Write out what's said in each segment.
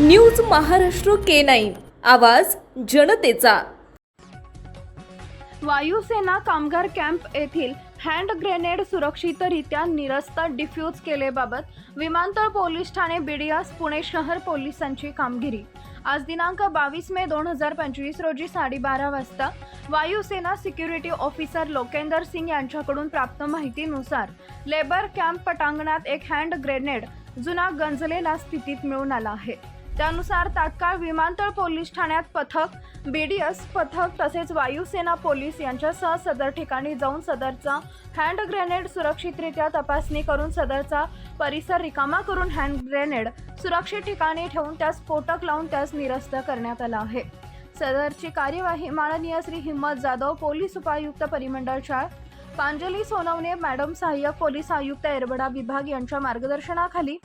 News Maharashtra K nine. आवाज जनतेचा. वायुसेना कामगार कॅम्प येथील हँड ग्रेनेड सुरक्षितरित्या निरस्त डिफ्यूज केलेबाबत विमानतळ पोलीस ठाणे बिडियास पुणे शहर पोलिसांची कामगिरी. आज दिनांक बावीस मे दोन हजार पंचवीस रोजी साडेबारा वाजता वायुसेना सिक्युरिटी ऑफिसर लोकेंदर सिंग यांच्याकडून प्राप्त माहितीनुसार लेबर कॅम्प पटांगणात एक हँड ग्रेनेड जुना गंजलेला स्थितीत मिळून आला आहे. त्यानुसार तात्काळ विमानतळ पोलीस ठाण्यात पथक बीडीएस पथक तसेच वायुसेना पोलीस यांच्यासह सदर ठिकाणी जाऊन सदरचा हँड ग्रेनेड सुरक्षितरित्या तपासणी करून सदरचा परिसर रिकामा करून हँड ग्रेनेड सुरक्षित ठिकाणी ठेवून त्यास स्फोटक लावून त्यास निरस्त करण्यात आला आहे. सदरची कार्यवाही माननीय श्री हिम्मत जाधव पोलीस उपायुक्त परिमंडळ शाळ पांजली सोनवणे मॅडम सहाय्यक पोलीस आयुक्त एरबडा विभाग यांच्या मार्गदर्शनाखाली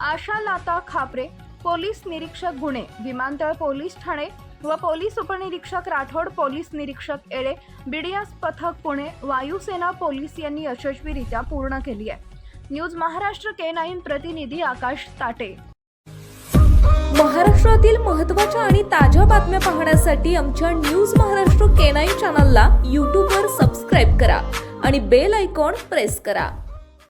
आशा लाता खापरे पोलीस निरीक्षक गुणे विमानतळ पोलीस ठाणे व पोलीस उपनिरीक्षक राठोड पोलीस निरीक्षक एळे बिडियास पथक पुणे वायुसेना पोलीस यांनी यशस्वीरित्या पूर्ण केली आहे. न्यूज महाराष्ट्र के नाईन प्रतिनिधी आकाश ताटे. महाराष्ट्रातील महत्त्वाच्या आणि ताज्या बातम्या पाहण्यासाठी आमच्या न्यूज महाराष्ट्र के नाईन चॅनलला यूट्यूबवर सबस्क्राईब करा आणि बेल आयकॉन प्रेस करा.